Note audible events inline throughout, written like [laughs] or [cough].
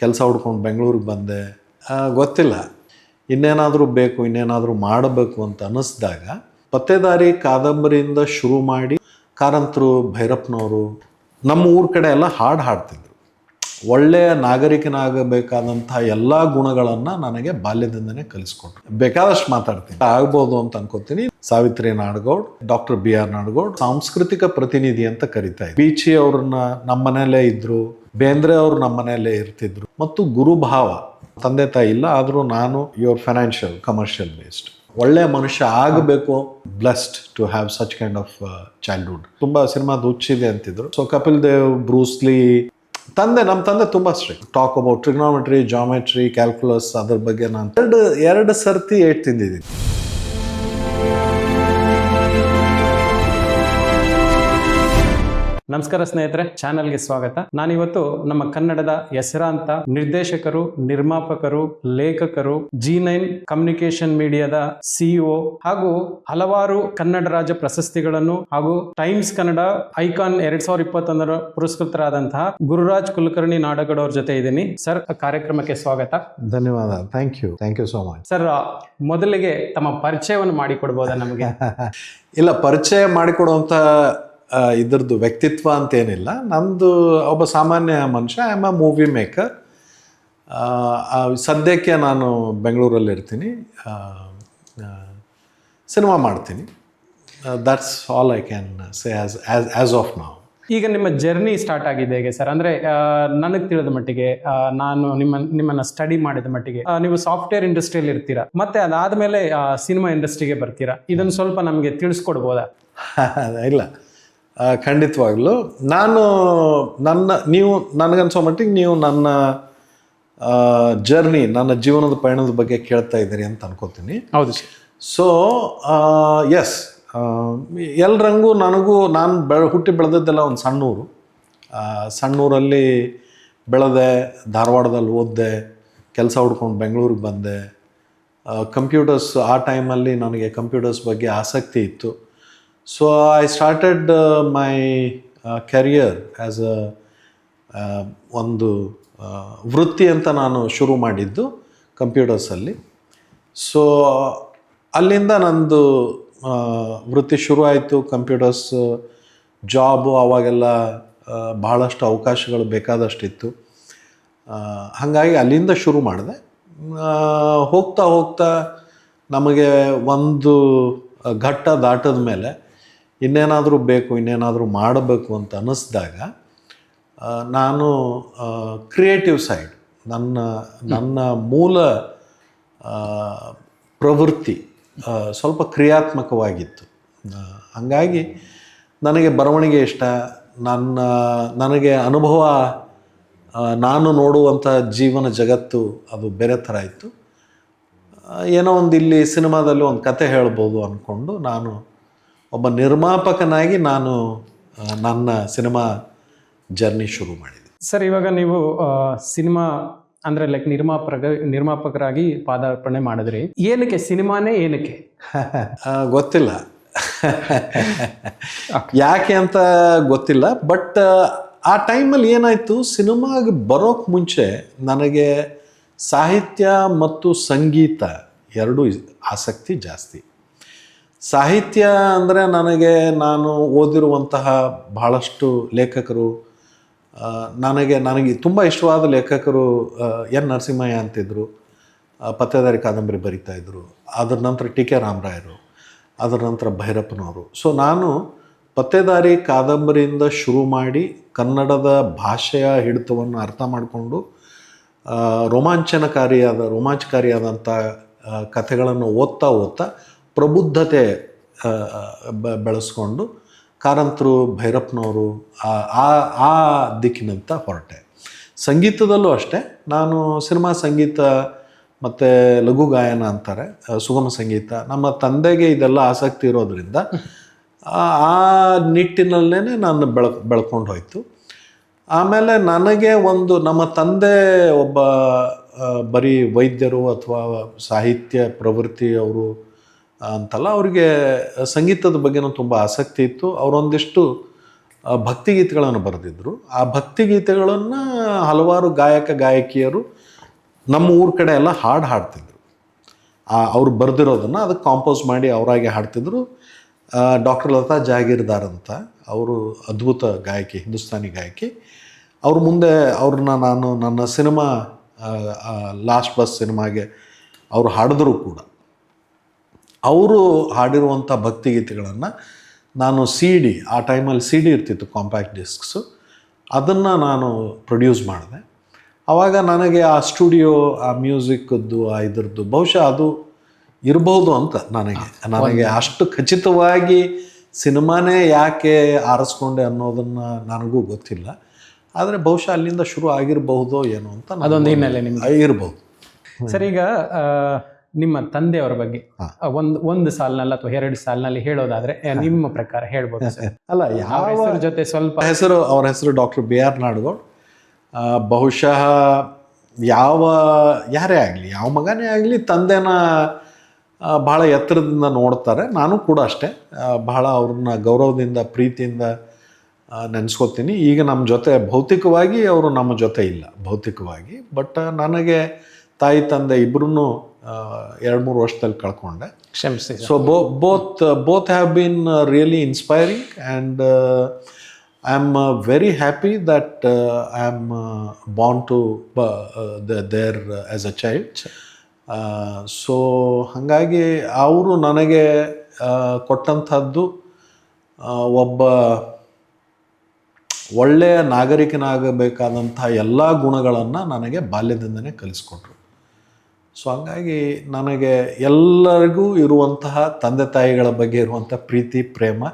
ಕೆಲಸ ಹುಡ್ಕೊಂಡು ಬೆಂಗಳೂರಿಗೆ ಬಂದೆ. ಗೊತ್ತಿಲ್ಲ. ಇನ್ನೇನಾದರೂ ಬೇಕು, ಇನ್ನೇನಾದರೂ ಮಾಡಬೇಕು ಅಂತ ಅನ್ನಿಸ್ದಾಗ ಪತ್ತೆದಾರಿ ಕಾದಂಬರಿಯಿಂದ ಶುರು ಮಾಡಿ ಕಾರಂತರು, ಭೈರಪ್ಪನವರು ನಮ್ಮ ಊರ ಕಡೆ ಎಲ್ಲ ಹಾಡು ಹಾಡ್ತಿದ್ರು. ಒಳ್ಳೆಯ ನಾಗರಿಕನಾಗಬೇಕಾದಂತಹ ಎಲ್ಲ ಗುಣಗಳನ್ನು ನನಗೆ ಬಾಲ್ಯದಿಂದನೇ ಕಲಿಸ್ಕೊಟ್ರು. ಬೇಕಾದಷ್ಟು ಮಾತಾಡ್ತೀನಿ. ಆಗ್ಬೋದು ಅಂತ ಅನ್ಕೋತೀನಿ. Savitri Nadagoud, doctor B R Nadagoud ಸಾಂಸ್ಕೃತಿಕ ಪ್ರತಿನಿಧಿ ಅಂತ ಕರಿತಾ ಇದ್ರು. ಬೀಚಿ ಅವ್ರನ್ನ ನಮ್ಮ ಇದ್ರು, ಬೇಂದ್ರೆ ಅವರು ನಮ್ಮ ಮನೆಯಲ್ಲೇ ಇರ್ತಿದ್ರು. ಮತ್ತು ಗುರುಭಾವ, ತಂದೆ ತಾಯಿ ಇಲ್ಲ, ಆದರೂ ನಾನು ಯುವರ್ ಫೈನಾನ್ಷಿಯಲ್ ಕಮರ್ಷಿಯಲ್ ಬೇಸ್ಡ್ ಒಳ್ಳೆಯ ಮನುಷ್ಯ ಆಗಬೇಕು blessed to have such kind of childhood ತುಂಬಾ ಸಿನಿಮಾದ ಹುಚ್ಚಿದೆ ಅಂತಿದ್ರು. ಸೊ ಕಪಿಲ್ ದೇವ್ ಬ್ರೂಸ್ಲಿ ತಂದೆ ನಮ್ಮ ತಂದೆ ತುಂಬ strict talk about trigonometry geometry calculus ಅದ್ರ ಬಗ್ಗೆ ನಾನು ಎರಡು ಎರಡು ಸರ್ತಿ ಏಟ್ ತಿಂದಿದ್ದೀನಿ. ನಮಸ್ಕಾರ ಸ್ನೇಹಿತರೆ ಚಾನೆಲ್ಗೆ ಸ್ವಾಗತ. ನಾನಿವತ್ತು ನಮ್ಮ ಕನ್ನಡದ ಹೆಸರಾಂತ ನಿರ್ದೇಶಕರು ನಿರ್ಮಾಪಕರು ಲೇಖಕರು ಜಿ ನೈನ್ ಕಮ್ಯುನಿಕೇಶನ್ ಮೀಡಿಯಾದ ಸಿಇಒ ಹಾಗೂ ಹಲವಾರು ಕನ್ನಡ ರಾಜ್ಯ ಪ್ರಶಸ್ತಿಗಳನ್ನು ಹಾಗೂ ಟೈಮ್ಸ್ ಕನ್ನಡ ಐಕಾನ್ ಎರಡ್ ಸಾವಿರದ ಇಪ್ಪತ್ತೊಂದರ ಪುರಸ್ಕೃತರಾದಂತಹ ಗುರುರಾಜ್ ಕುಲಕರ್ಣಿ ನಾಡಗಡವ್ರ ಜೊತೆ ಇದ್ದೀನಿ. ಸರ್ ಕಾರ್ಯಕ್ರಮಕ್ಕೆ ಸ್ವಾಗತ. ಧನ್ಯವಾದ. Thank you thank you so much sir ಮೊದಲಿಗೆ ತಮ್ಮ ಪರಿಚಯವನ್ನು ಮಾಡಿಕೊಡ್ಬೋದಾ ನಮಗೆ? [laughs] ಇಲ್ಲ ಪರಿಚಯ ಮಾಡಿಕೊಡುವಂಥ ಆ, ಇದ್ರದ್ದು ವ್ಯಕ್ತಿತ್ವ ಅಂತೇನಿಲ್ಲ. ನಂದು ಒಬ್ಬ ಸಾಮಾನ್ಯ ಮನುಷ್ಯ I am a movie maker ಸದ್ಯಕ್ಕೆ ನಾನು ಬೆಂಗಳೂರಲ್ಲಿ ಇರ್ತೀನಿ. ಸಿನಿಮಾ ಮಾಡ್ತೀನಿ. That's all I can say as as as of ನಾವು ಈಗ ನಿಮ್ಮ ಜರ್ನಿ ಸ್ಟಾರ್ಟ್ ಆಗಿದೆ ಹೇಗೆ ಸರ್ ಅಂದರೆ ನನಗೆ ತಿಳಿದ ಮಟ್ಟಿಗೆ ನಾನು ನಿಮ್ಮ ನಿಮ್ಮನ್ನು ಸ್ಟಡಿ ಮಾಡಿದ ಮಟ್ಟಿಗೆ ನೀವು ಸಾಫ್ಟ್ವೇರ್ ಇಂಡಸ್ಟ್ರಿಯಲ್ಲಿ ಇರ್ತೀರಾ ಮತ್ತೆ ಅದಾದಮೇಲೆ ಸಿನಿಮಾ ಇಂಡಸ್ಟ್ರಿಗೆ ಬರ್ತೀರಾ? ಇದನ್ನು ಸ್ವಲ್ಪ ನಮಗೆ ತಿಳಿಸ್ಕೊಡ್ಬೋದಾ? [laughs] ಇಲ್ಲ. ಖಂಡಿತವಾಗ್ಲೂ. ನಾನು ನನ್ನ ನೀವು ನನಗನ್ಸೋ ಮಟ್ಟಿಗೆ ನೀವು ನನ್ನ ಜರ್ನಿ ನನ್ನ ಜೀವನದ ಪಯಣದ ಬಗ್ಗೆ ಕೇಳ್ತಾ ಇದ್ದೀರಿ ಅಂತ ಅನ್ಕೋತೀನಿ. ಹೌದು ಸರ್. ಸೊ ಎಸ್ ಎಲ್ರಂಗೂ ನನಗೂ ನಾನು ಬೆಳ ಹುಟ್ಟಿ ಬೆಳೆದದ್ದೆಲ್ಲ ಒಂದು ಸಣ್ಣೂರು. ಆ, ಸಣ್ಣೂರಲ್ಲಿ ಬೆಳೆದೆ ಧಾರವಾಡದಲ್ಲಿ ಓದ್ದೆ ಕೆಲಸ ಹುಡ್ಕೊಂಡು ಬೆಂಗಳೂರಿಗೆ ಬಂದೆ. ಕಂಪ್ಯೂಟರ್ಸ್ ಆ ಟೈಮಲ್ಲಿ ನನಗೆ ಕಂಪ್ಯೂಟರ್ಸ್ ಬಗ್ಗೆ ಆಸಕ್ತಿ ಇತ್ತು. So I started my career as a ಒಂದು ಆ, ವೃತ್ತಿ ಅಂತ ನಾನು ಶುರು ಮಾಡಿದ್ದು ಕಂಪ್ಯೂಟರ್ಸಲ್ಲಿ. ಸೊ ಅಲ್ಲಿಂದ ನಂದು ವೃತ್ತಿ ಶುರು ಆಯಿತು. ಕಂಪ್ಯೂಟರ್ಸ್ ಜಾಬು ಭಾಳಷ್ಟು ಬಹಳಷ್ಟು ಅವಕಾಶಗಳು ಬೇಕಾದಷ್ಟಿತ್ತು. ಹಾಗಾಗಿ ಅಲ್ಲಿಂದ ಶುರು ಮಾಡಿದೆ. ಹೋಗ್ತಾ ಹೋಗ್ತಾ ನಮಗೆ ಒಂದು ಘಟ್ಟ ದಾಟದ ಮೇಲೆ ಇನ್ನೇನಾದರೂ ಬೇಕು ಇನ್ನೇನಾದರೂ ಮಾಡಬೇಕು ಅಂತ ಅನ್ನಿಸ್ದಾಗ ನಾನು ಕ್ರಿಯೇಟಿವ್ ಸೈಡ್ ನನ್ನ ನನ್ನ ಮೂಲ ಪ್ರವೃತ್ತಿ ಸ್ವಲ್ಪ ಕ್ರಿಯಾತ್ಮಕವಾಗಿತ್ತು. ಹಾಗಾಗಿ ನನಗೆ ಬರವಣಿಗೆ ಇಷ್ಟ. ನನ್ನ ನನಗೆ ಅನುಭವ ನಾನು ನೋಡುವಂಥ ಜೀವನ ಜಗತ್ತು ಅದು ಬೇರೆ ಥರ ಇತ್ತು. ಏನೋ ಒಂದು ಇಲ್ಲಿ ಸಿನಿಮಾದಲ್ಲಿ ಒಂದು ಕತೆ ಹೇಳ್ಬೋದು ಅಂದ್ಕೊಂಡು ನಾನು ಒಬ್ಬ ನಿರ್ಮಾಪಕನಾಗಿ ನಾನು ನನ್ನ ಸಿನಿಮಾ ಜರ್ನಿ ಶುರು ಮಾಡಿದೆ. ಸರ್ ಇವಾಗ ನೀವು ಸಿನಿಮಾ ಅಂದರೆ ಲೈಕ್ ನಿರ್ಮಾಪಕ ನಿರ್ಮಾಪಕರಾಗಿ ಪಾದಾರ್ಪಣೆ ಮಾಡಿದ್ರಿ. ಏನಕ್ಕೆ ಸಿನಿಮಾನೇ ಏನಕ್ಕೆ? [laughs] ಗೊತ್ತಿಲ್ಲ. ಯಾಕೆ ಅಂತ ಗೊತ್ತಿಲ್ಲ ಬಟ್ ಆ ಟೈಮಲ್ಲಿ ಏನಾಯಿತು ಸಿನಿಮಾಗೆ ಬರೋಕ್ಕೆ ಮುಂಚೆ ನನಗೆ ಸಾಹಿತ್ಯ ಮತ್ತು ಸಂಗೀತ ಎರಡೂ ಆಸಕ್ತಿ ಜಾಸ್ತಿ. ಸಾಹಿತ್ಯ ಅಂದರೆ ನನಗೆ ನಾನು ಓದಿರುವಂತಹ ಬಹಳಷ್ಟು ಲೇಖಕರು ನನಗೆ ನನಗೆ ತುಂಬ ಇಷ್ಟವಾದ ಲೇಖಕರು ಎನ್ ನರಸಿಂಹಯ್ಯ ಅಂತಿದ್ದರು ಪತ್ತೆದಾರಿ ಕಾದಂಬರಿ ಬರಿತಾ ಇದ್ದರು ಅದರ ನಂತರ ಟಿ ಕೆ ರಾಮರಾಯರು, ಅದರ ನಂತರ ಭೈರಪ್ಪನವರು. ಸೊ ನಾನು ಪತ್ತೇದಾರಿ ಕಾದಂಬರಿಯಿಂದ ಶುರು ಮಾಡಿ ಕನ್ನಡದ ಭಾಷೆಯ ಹಿಡಿತವನ್ನು ಅರ್ಥ ಮಾಡಿಕೊಂಡು ರೋಮಾಂಚನಕಾರಿಯಾದ ರೋಮಾಂಚಕಾರಿಯಾದಂಥ ಕಥೆಗಳನ್ನು ಓದ್ತಾ ಓದ್ತಾ ಪ್ರಬುದ್ಧತೆ ಬೆಳೆಸ್ಕೊಂಡು ಕಾರಂತರು, ಭೈರಪ್ಪನವರು, ಆ- ಆ ದಿಕ್ಕಿನಂತ ಹೊರಟೆ. ಸಂಗೀತದಲ್ಲೂ ಅಷ್ಟೇ, ನಾನು ಸಿನಿಮಾ ಸಂಗೀತ ಮತ್ತು ಲಘು ಗಾಯನ ಅಂತಾರೆ ಸುಗಮ ಸಂಗೀತ. ನಮ್ಮ ತಂದೆಗೆ ಇದೆಲ್ಲ ಆಸಕ್ತಿ ಇರೋದ್ರಿಂದ, ಆ ನಿಟ್ಟಿನಲ್ಲೇ ನಾನು ಬೆಳ ಬೆಳ್ಕೊಂಡು ಹೋಯ್ತು. ಆಮೇಲೆ ನನಗೆ ಒಂದು, ನಮ್ಮ ತಂದೆ ಒಬ್ಬ ಬರೀ ವೈದ್ಯರು ಅಥವಾ ಸಾಹಿತ್ಯ ಪ್ರವೃತ್ತಿ ಅವರು ಅಂತಲ್ಲ, ಅವರಿಗೆ ಸಂಗೀತದ ಬಗ್ಗೆನೂ ತುಂಬ ಆಸಕ್ತಿ ಇತ್ತು. ಅವರೊಂದಿಷ್ಟು ಭಕ್ತಿಗೀತೆಗಳನ್ನು ಬರೆದಿದ್ದರು ಆ ಭಕ್ತಿಗೀತೆಗಳನ್ನು ಹಲವಾರು ಗಾಯಕ, ಗಾಯಕಿಯರು ನಮ್ಮ ಊರ ಕಡೆ ಎಲ್ಲ ಹಾಡು ಹಾಡ್ತಿದ್ರು. ಆ, ಅವ್ರು ಬರೆದಿರೋದನ್ನು ಅದಕ್ಕೆ ಕಾಂಪೋಸ್ ಮಾಡಿ ಅವರಾಗೆ ಹಾಡ್ತಿದ್ರು. ಡಾಕ್ಟರ್ ಲತಾ ಜಾಗೀರ್ದಾರ್ ಅಂತ, ಅವರು ಅದ್ಭುತ ಗಾಯಕಿ, ಹಿಂದೂಸ್ತಾನಿ ಗಾಯಕಿ. ಅವ್ರ ಮುಂದೆ ಅವ್ರನ್ನ ನಾನು ನನ್ನ ಸಿನಿಮಾ ಲಾಸ್ಟ್ ಬಸ್ ಸಿನಿಮಾಗೆ ಅವರು ಹಾಡಿದ್ರು ಕೂಡ. ಅವರು ಹಾಡಿರುವಂಥ ಭಕ್ತಿಗೀತೆಗಳನ್ನು ನಾನು ಸಿ ಡಿ ಆ ಟೈಮಲ್ಲಿ ಸಿ ಡಿ ಇರ್ತಿತ್ತು ಕಾಂಪ್ಯಾಕ್ಟ್ ಡಿಸ್ಕ್ಸು ಅದನ್ನು ನಾನು ಪ್ರೊಡ್ಯೂಸ್ ಮಾಡಿದೆ. ಆವಾಗ ನನಗೆ ಆ ಸ್ಟುಡಿಯೋ ಆ ಮ್ಯೂಸಿಕ್ದು ಆ ಇದ್ರದ್ದು ಬಹುಶಃ ಅದು ಇರಬಹುದು ಅಂತ ನನಗೆ. ನನಗೆ ಅಷ್ಟು ಖಚಿತವಾಗಿ ಸಿನಿಮಾನೇ ಯಾಕೆ ಆರಿಸ್ಕೊಂಡೆ ಅನ್ನೋದನ್ನು ನನಗೂ ಗೊತ್ತಿಲ್ಲ. ಆದರೆ ಬಹುಶಃ ಅಲ್ಲಿಂದ ಶುರು ಆಗಿರಬಹುದೋ ಏನೋ ಅಂತ ಅದೊಂದು ಹಿನ್ನೆಲೆ ನಿಮ್ಗೆ ಇರ್ಬೋದು ಸರಿ ಈಗ ನಿಮ್ಮ ತಂದೆಯವರ ಬಗ್ಗೆ ಒಂದು ಒಂದು ಸಾಲಿನಲ್ಲಿ ಅಥವಾ ಎರಡು ಸಾಲಿನಲ್ಲಿ ಹೇಳೋದಾದ್ರೆ ನಿಮ್ಮ ಪ್ರಕಾರ ಹೇಳ್ಬೋದು [laughs] ಅಲ್ಲ ಯಾವ ಹೆಸರು ಜೊತೆ ಸ್ವಲ್ಪ ಹೆಸರು ಅವ್ರ ಹೆಸರು ಡಾಕ್ಟರ್ ಬಿ ಆರ್ ನಾಡಗೌಡ್. ಬಹುಶಃ ಯಾವ ಯಾರೇ ಆಗಲಿ ಯಾವ ಮಗನೇ ಆಗಲಿ ತಂದೆನ ಬಹಳ ಎತ್ತರದಿಂದ ನೋಡ್ತಾರೆ. ನಾನು ಕೂಡ ಅಷ್ಟೇ. ಬಹಳ ಅವ್ರನ್ನ ಗೌರವದಿಂದ ಪ್ರೀತಿಯಿಂದ ನೆನೆಸ್ಕೋತೀನಿ. ಈಗ ನಮ್ಮ ಜೊತೆ ಭೌತಿಕವಾಗಿ ಅವರು ನಮ್ಮ ಜೊತೆ ಇಲ್ಲ ಭೌತಿಕವಾಗಿ. ಬಟ್ ನನಗೆ ತಾಯಿ ತಂದೆ ಇಬ್ಬರೂ ಎರಡು ಮೂರು ವರ್ಷದಲ್ಲಿ ಕಳ್ಕೊಂಡೆ. ಕ್ಷಮಿಸಿ ಸೊ ಬೋ both both have both really inspiring and I am very happy that I am happy to there as a child. So ಹಾಗಾಗಿ ಅವರು ನನಗೆ ಕೊಟ್ಟಂಥದ್ದು ಒಬ್ಬ ಒಳ್ಳೆಯ ನಾಗರಿಕನಾಗಬೇಕಾದಂಥ ಎಲ್ಲ ಗುಣಗಳನ್ನು ನನಗೆ ಬಾಲ್ಯದಿಂದನೇ ಕಲಿಸ್ಕೊಟ್ರು. ಸೊ ಹಂಗಾಗಿ ನನಗೆ ಎಲ್ಲರಿಗೂ ಇರುವಂತಹ ತಂದೆ ತಾಯಿಗಳ ಬಗ್ಗೆ ಇರುವಂಥ ಪ್ರೀತಿ ಪ್ರೇಮ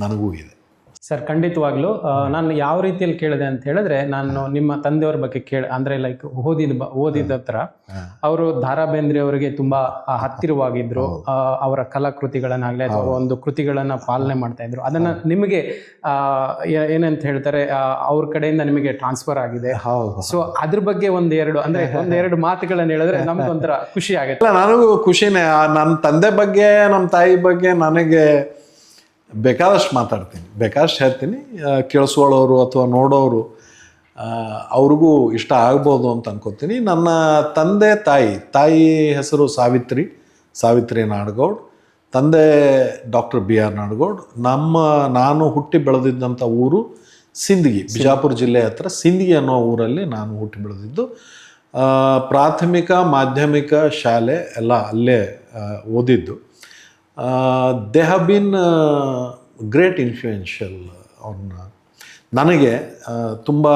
ನನಗೂ ಇದೆ. ಸರ್ ಖಂಡಿತವಾಗ್ಲೂ ನಾನು ಯಾವ ರೀತಿಯಲ್ಲಿ ಕೇಳಿದೆ ಅಂತ ಹೇಳಿದ್ರೆ ನಾನು ನಿಮ್ಮ ತಂದೆಯವ್ರ ಬಗ್ಗೆ ಕೇಳ ಅಂದ್ರೆ ಲೈಕ್ ಓದಿದ ಓದಿದ ಹತ್ರ ಅವರು ದಾರಾ ಬೇಂದ್ರೆ ಅವರಿಗೆ ತುಂಬಾ ಹತ್ತಿರವಾಗಿದ್ರು ಅವರ ಕಲಾಕೃತಿಗಳನ್ನಾಗ್ಲಿ ಅಥವಾ ಒಂದು ಕೃತಿಗಳನ್ನ ಪಾಲನೆ ಮಾಡ್ತಾ ಇದ್ರು. ಅದನ್ನ ನಿಮಗೆ ಏನಂತ ಹೇಳ್ತಾರೆ ಅವ್ರ ಕಡೆಯಿಂದ ನಿಮಗೆ ಟ್ರಾನ್ಸ್ಫರ್ ಆಗಿದೆ. ಸೊ ಅದ್ರ ಬಗ್ಗೆ ಒಂದೆರಡು ಅಂದ್ರೆ [laughs] ಒಂದೆರಡು ಮಾತುಗಳನ್ನ ಹೇಳಿದ್ರೆ ನಮ್ಗೆ ಒಂಥರ ಖುಷಿ ಆಗುತ್ತೆ. ನನಗೂ ಖುಷಿನೇ ನನ್ನ ತಂದೆ ಬಗ್ಗೆ ನಮ್ಮ ತಾಯಿ ಬಗ್ಗೆ ನನಗೆ ಬೇಕಾದಷ್ಟು ಮಾತಾಡ್ತೀನಿ. ಬೇಕಾದಷ್ಟು ಹೇಳ್ತೀನಿ. ಕೇಳಿಸ್ಕೊಳ್ಳೋರು ಅಥವಾ ನೋಡೋರು ಅವ್ರಿಗೂ ಇಷ್ಟ ಆಗ್ಬೋದು ಅಂತ ಅನ್ಕೋತೀನಿ. ನನ್ನ ತಂದೆ ತಾಯಿ ತಾಯಿ ಹೆಸರು ಸಾವಿತ್ರಿ ಸಾವಿತ್ರಿ ನಾಡಗೌಡ್. ತಂದೆ ಡಾಕ್ಟರ್ ಬಿ ಆರ್ ನಾಡಗೌಡ್. ನಮ್ಮ ನಾನು ಹುಟ್ಟಿ ಬೆಳೆದಿದ್ದಂಥ ಊರು ಸಿಂದಗಿ ಬಿಜಾಪುರ ಜಿಲ್ಲೆ ಹತ್ರ ಸಿಂದಗಿ ಅನ್ನೋ ಊರಲ್ಲಿ ನಾನು ಹುಟ್ಟಿ ಬೆಳೆದಿದ್ದು. ಪ್ರಾಥಮಿಕ ಮಾಧ್ಯಮಿಕ ಶಾಲೆ ಎಲ್ಲ ಅಲ್ಲೇ ಓದಿದ್ದು. They have been great influential on ನನಗೆ ತುಂಬ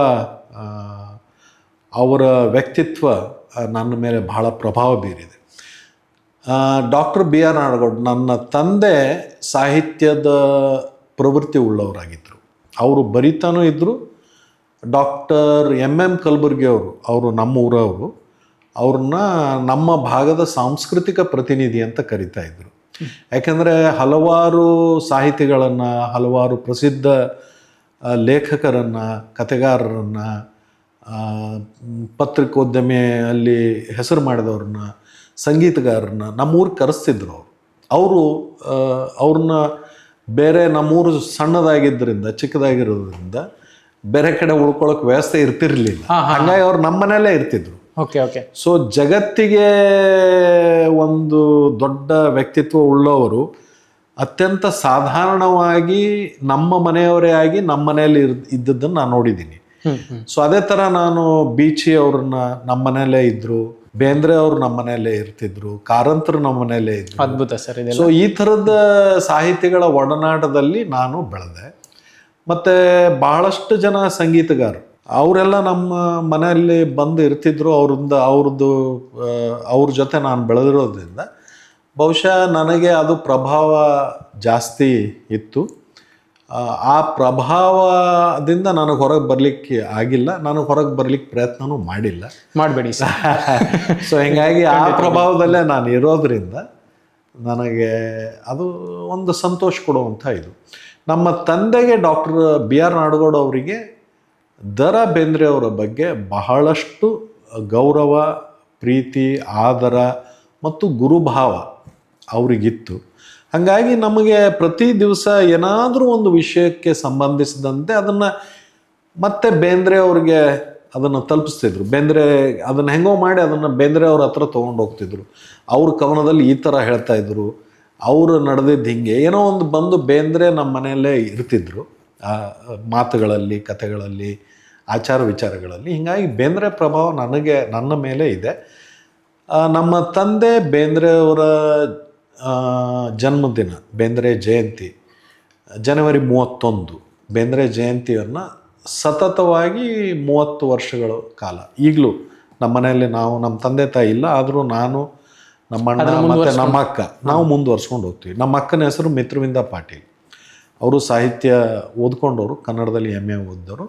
ಅವರ ವ್ಯಕ್ತಿತ್ವ ನನ್ನ ಮೇಲೆ ಬಹಳ ಪ್ರಭಾವ ಬೀರಿದೆ. ಡಾಕ್ಟರ್ ಬಿ ಆರ್ ನಾಡಗೌಡ್ ನನ್ನ ತಂದೆ ಸಾಹಿತ್ಯದ ಪ್ರವೃತ್ತಿ ಉಳ್ಳವರಾಗಿದ್ದರು ಅವರು ಬರಿತಾನೂ ಇದ್ದರು ಡಾಕ್ಟರ್ ಎಂ ಎಂ ಕಲಬುರ್ಗಿ ಅವರು ಅವರು ನಮ್ಮ ಊರವರು, ಅವ್ರನ್ನ ನಮ್ಮ ಭಾಗದ ಸಾಂಸ್ಕೃತಿಕ ಪ್ರತಿನಿಧಿ ಅಂತ ಕರಿತಾ ಇದ್ರು. ಯಾಕೆಂದರೆ ಹಲವಾರು ಸಾಹಿತಿಗಳನ್ನು ಹಲವಾರು ಪ್ರಸಿದ್ಧ ಲೇಖಕರನ್ನು ಕತೆಗಾರರನ್ನು ಪತ್ರಿಕೋದ್ಯಮಿಯಲ್ಲಿ ಹೆಸರು ಮಾಡಿದವ್ರನ್ನ ಸಂಗೀತಗಾರರನ್ನ ನಮ್ಮೂರು ಕರೆಸ್ತಿದ್ರು ಅವರು. ಅವರು ಅವ್ರನ್ನ ಬೇರೆ ನಮ್ಮೂರು ಸಣ್ಣದಾಗಿದ್ದರಿಂದ ಚಿಕ್ಕದಾಗಿರೋದ್ರಿಂದ ಬೇರೆ ಕಡೆ ಉಳ್ಕೊಳ್ಳೋಕೆ ವ್ಯವಸ್ಥೆ ಇರ್ತಿರ್ಲಿಲ್ಲ. ಹಾಗಾಗಿ ಅವ್ರು ನಮ್ಮ ಮನೆಯಲ್ಲೇ ಇರ್ತಿದ್ರು. ಓಕೆ ಓಕೆ ಸೊ ಜಗತ್ತಿಗೆ ಒಂದು ದೊಡ್ಡ ವ್ಯಕ್ತಿತ್ವ ಉಳ್ಳವರು ಅತ್ಯಂತ ಸಾಧಾರಣವಾಗಿ ನಮ್ಮ ಮನೆಯವರೇ ಆಗಿ ನಮ್ಮ ಮನೆಯಲ್ಲಿ ಇದ್ದದ್ದನ್ನು ನಾನು ನೋಡಿದ್ದೀನಿ. ಸೊ ಅದೇ ಥರ ನಾನು ಬೀಚಿ ಅವ್ರನ್ನ ನಮ್ಮ ಮನೆಯಲ್ಲೇ ಇದ್ರು ಬೇಂದ್ರೆ ಅವರು ನಮ್ಮ ಮನೆಯಲ್ಲೇ ಇರ್ತಿದ್ರು ಕಾರಂತರು ನಮ್ಮ ಮನೆಯಲ್ಲೇ ಇದ್ರು. ಅದ್ಭುತ ಸರ್ ಸೊ ಈ ಥರದ ಸಾಹಿತಿಗಳ ಒಡನಾಟದಲ್ಲಿ ನಾನು ಬೆಳೆದೆ. ಮತ್ತು ಬಹಳಷ್ಟು ಜನ ಸಂಗೀತಗಾರರು. ಅವರೆಲ್ಲ ನಮ್ಮ ಮನೆಯಲ್ಲಿ ಬಂದು ಇರ್ತಿದ್ರು ಅವ್ರಿಂದ ಅವ್ರದ್ದು ಅವ್ರ ಜೊತೆ ನಾನು ಬೆಳೆದಿರೋದ್ರಿಂದ ಬಹುಶಃ ನನಗೆ ಅದು ಪ್ರಭಾವ ಜಾಸ್ತಿ ಇತ್ತು. ಆ, ಪ್ರಭಾವದಿಂದ ನನಗೆ ಹೊರಗೆ ಬರಲಿಕ್ಕೆ ಆಗಿಲ್ಲ ನನಗೆ ಹೊರಗೆ ಬರಲಿಕ್ಕೆ ಪ್ರಯತ್ನನೂ ಮಾಡಿಲ್ಲ. ಮಾಡಬೇಡಿ ಸರ್. [laughs] ಸೊ ಹೀಗಾಗಿ ಆ ಪ್ರಭಾವದಲ್ಲೇ ನಾನು ಇರೋದ್ರಿಂದ ನನಗೆ ಅದು ಒಂದು ಸಂತೋಷ ಕೊಡುವಂಥ ಇದು. ನಮ್ಮ ತಂದೆಗೆ ಡಾಕ್ಟರ್ ಬಿ ಆರ್ ನಾಡಗೌಡ ಅವರಿಗೆ ದರ ಬೇಂದ್ರೆ ಅವರ ಬಗ್ಗೆ ಬಹಳಷ್ಟು ಗೌರವ, ಪ್ರೀತಿ, ಆದರ ಮತ್ತು ಗುರುಭಾವ ಅವರಿಗಿತ್ತು. ಹಾಗಾಗಿ ನಮಗೆ ಪ್ರತಿ ದಿವಸ ಏನಾದರೂ ಒಂದು ವಿಷಯಕ್ಕೆ ಸಂಬಂಧಿಸಿದಂತೆ ಅದನ್ನು ಮತ್ತೆ ಬೇಂದ್ರೆ ಅವ್ರಿಗೆ ಅದನ್ನು ತಲುಪಿಸ್ತಿದ್ರು. ಬೇಂದ್ರೆ ಅದನ್ನು ಹೆಂಗೋ ಮಾಡಿ ಅದನ್ನು ಬೇಂದ್ರೆ ಅವ್ರ ಹತ್ರ ತೊಗೊಂಡು ಹೋಗ್ತಿದ್ರು. ಅವ್ರ ಕವನದಲ್ಲಿ ಈ ಥರ ಹೇಳ್ತಾಯಿದ್ರು ಅವರು ನಡೆದಿದ್ದು ಹಿಂಗೆ. ಏನೋ ಒಂದು ಬಂದು ಬೇಂದ್ರೆ ನಮ್ಮ ಮನೆಯಲ್ಲೇ ಇರ್ತಿದ್ರು. ಮಾತುಗಳಲ್ಲಿ ಕಥೆಗಳಲ್ಲಿ ಆಚಾರ ವಿಚಾರಗಳಲ್ಲಿ ಹೀಗಾಗಿ ಬೇಂದ್ರೆ ಪ್ರಭಾವ ನನಗೆ ನನ್ನ ಮೇಲೆ ಇದೆ. ನಮ್ಮ ತಂದೆ ಬೇಂದ್ರೆಯವರ ಜನ್ಮದಿನ ಬೇಂದ್ರೆ ಜಯಂತಿ ಜನವರಿ ಮೂವತ್ತೊಂದು ಬೇಂದ್ರೆ ಜಯಂತಿಯನ್ನು ಸತತವಾಗಿ ಮೂವತ್ತು ವರ್ಷಗಳ ಕಾಲ. ಈಗಲೂ ನಮ್ಮ ಮನೆಯಲ್ಲಿ ನಾವು ನಮ್ಮ ತಂದೆ ತಾಯಿ ಇಲ್ಲ ಆದರೂ ನಾನು ನಮ್ಮ ಅಣ್ಣ ಮತ್ತು ನಮ್ಮ ಅಕ್ಕ ನಾವು ಮುಂದುವರ್ಸ್ಕೊಂಡು ಹೋಗ್ತೀವಿ. ನಮ್ಮ ಅಕ್ಕನ ಹೆಸರು ಮಿತ್ರವಿಂದ ಪಾಟೀಲ್. ಅವರು ಸಾಹಿತ್ಯ ಓದ್ಕೊಂಡವರು ಕನ್ನಡದಲ್ಲಿ ಎಂ ಎ ಓದಿದವರು.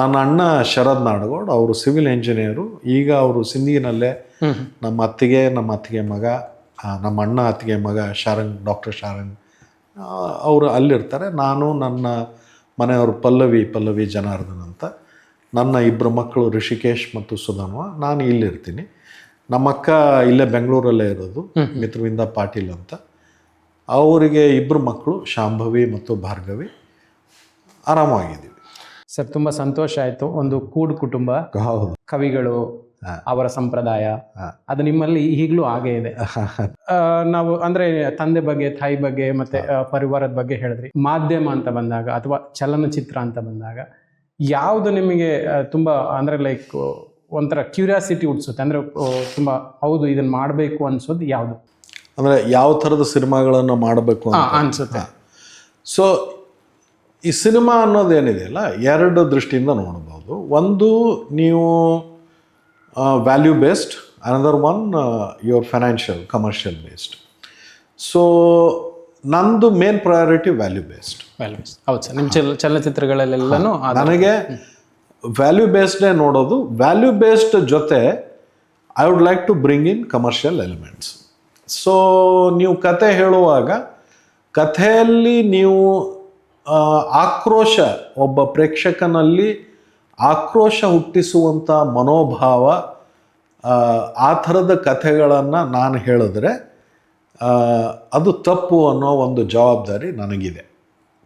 ನನ್ನ ಅಣ್ಣ ಶರದ್ ನಾಡಗೌಡ್ ಅವರು ಸಿವಿಲ್ ಇಂಜಿನಿಯರು ಈಗ ಅವರು ಸಿಂಧಿಗಿನಲ್ಲೇ ನಮ್ಮ ಅತ್ತಿಗೆ ನಮ್ಮ ಅತ್ತಿಗೆ ಮಗ ನಮ್ಮ ಅಣ್ಣ ಅತ್ತಿಗೆ ಮಗ ಶಾರಂಗ್ ಡಾಕ್ಟರ್ ಶಾರಂಗ್ ಅವರು ಅಲ್ಲಿರ್ತಾರೆ. ನಾನು ನನ್ನ ಮನೆಯವರು ಪಲ್ಲವಿ ಪಲ್ಲವಿ ಜನಾರ್ದನ್ ಅಂತ. ನನ್ನ ಇಬ್ಬರು ಮಕ್ಕಳು ಋಷಿಕೇಶ್ ಮತ್ತು ಸುಧನ್ವ. ನಾನು ಇಲ್ಲಿರ್ತೀನಿ. ನಮ್ಮ ಅಕ್ಕ ಇಲ್ಲೇ ಬೆಂಗಳೂರಲ್ಲೇ ಇರೋದು ಮಿತ್ರವಿಂದ ಪಾಟೀಲ್ ಅಂತ. ಅವರಿಗೆ ಇಬ್ಬರು ಮಕ್ಕಳು ಶಾಂಭವಿ ಮತ್ತು ಭಾರ್ಗವಿ. ಆರಾಮಾಗಿದ್ದೀವಿ ಸರ್ ತುಂಬಾ ಸಂತೋಷ ಆಯ್ತು. ಒಂದು ಕೂಡು ಕುಟುಂಬ ಹೌದು. ಕವಿಗಳು ಅವರ ಸಂಪ್ರದಾಯ ಅದು ನಿಮ್ಮಲ್ಲಿ ಈಗಲೂ ಹಾಗೆ ಇದೆ. [laughs] ನಾವು ಅಂದ್ರೆ ತಂದೆ ಬಗ್ಗೆ ತಾಯಿ ಬಗ್ಗೆ ಮತ್ತೆ ಪರಿವಾರದ ಬಗ್ಗೆ ಹೇಳಿದ್ರಿ. ಮಾಧ್ಯಮ ಅಂತ ಬಂದಾಗ ಅಥವಾ ಚಲನಚಿತ್ರ ಅಂತ ಬಂದಾಗ ಯಾವುದು ನಿಮಗೆ ತುಂಬಾ ಅಂದ್ರೆ ಲೈಕ್ ಒಂಥರ ಕ್ಯೂರಿಯಾಸಿಟಿ ಹುಟ್ಟಿಸುತ್ತೆ ಅಂದ್ರೆ ತುಂಬಾ ಹೌದು ಇದನ್ನ ಮಾಡಬೇಕು ಅನ್ಸೋದು ಯಾವುದು? ಅಂದರೆ ಯಾವ ಥರದ ಸಿನಿಮಾಗಳನ್ನು ಮಾಡಬೇಕು ಅಂತ. ಅನ್ಸುತ್ತೆ. ಸೊ ಈ ಸಿನಿಮಾ ಅನ್ನೋದೇನಿದೆಯಲ್ಲ ಎರಡು ದೃಷ್ಟಿಯಿಂದ ನೋಡ್ಬೋದು. ಒಂದು ನೀವು value based another one your financial commercial based so ನಂದು ಮೇನ್ ಪ್ರಯಾರಿಟಿ ವ್ಯಾಲ್ಯೂ ಬೇಸ್ಡ್ ಹೌದು ಸರ್. ನಿಮ್ಮ ಚಲ ಚಲನಚಿತ್ರಗಳಲ್ಲೆಲ್ಲನೂ ನನಗೆ ವ್ಯಾಲ್ಯೂ ಬೇಸ್ಡೇ ನೋಡೋದು. ವ್ಯಾಲ್ಯೂ ಬೇಸ್ಡ್ ಜೊತೆ I would like to bring in commercial elements so ನೀವು ಕತೆ ಹೇಳುವಾಗ ಕಥೆಯಲ್ಲಿ ನೀವು ಆಕ್ರೋಶ ಒಬ್ಬ ಪ್ರೇಕ್ಷಕನಲ್ಲಿ ಆಕ್ರೋಶ ಹುಟ್ಟಿಸುವಂಥ ಮನೋಭಾವ ಆ, ಥರದ ಕಥೆಗಳನ್ನು ನಾನು ಹೇಳಿದ್ರೆ ಅದು ತಪ್ಪು ಅನ್ನೋ ಒಂದು ಜವಾಬ್ದಾರಿ ನನಗಿದೆ.